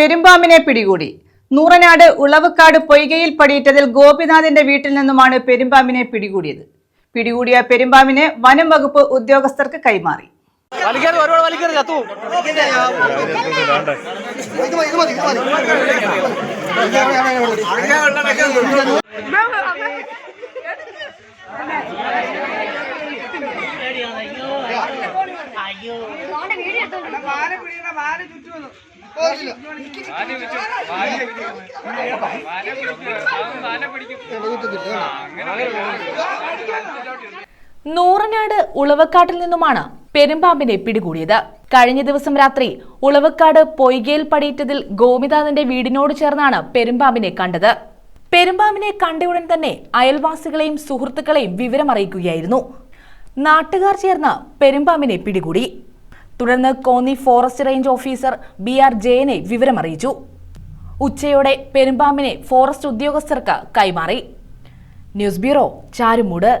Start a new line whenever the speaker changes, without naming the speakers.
പെരുമ്പാമ്പിനെ പിടികൂടി. നൂറനാട് ഉളവക്കാട് പൊയ്കയിൽ പടിയിട്ടതിൽ ഗോപിനാഥിന്റെ വീട്ടിൽ നിന്നുമാണ് പെരുമ്പാമ്പിനെ പിടികൂടിയത്. പിടികൂടിയ പെരുമ്പാമ്പിനെ വനം വകുപ്പ് ഉദ്യോഗസ്ഥർക്ക് കൈമാറി.
വലിക്കരുത് ചത്തു
നൂറനാട് ഉളവക്കാട്ടിൽ നിന്നുമാണ് പെരുമ്പാമ്പിനെ പിടികൂടിയത്. കഴിഞ്ഞ ദിവസം രാത്രി ഉളവക്കാട് പൊയ്കയിൽ പടിയിട്ടതിൽ ഗോപിനാഥന്റെ വീടിനോട് ചേർന്നാണ് പെരുമ്പാമ്പിനെ കണ്ടത്. പെരുമ്പാമ്പിനെ കണ്ടയുടൻ തന്നെ അയൽവാസികളെയും സുഹൃത്തുക്കളെയും വിവരമറിയിക്കുകയായിരുന്നു. നാട്ടുകാർ ചേർന്ന് പെരുമ്പാമ്പിനെ പിടികൂടി. തുടർന്ന് Konni forest range officer B R ജയനെ വിവരമറിയിച്ചു. ഉച്ചയോടെ പെരുമ്പാമ്പിനെ ഫോറസ്റ്റ് ഉദ്യോഗസ്ഥർക്ക് കൈമാറി. News bureau Charummood.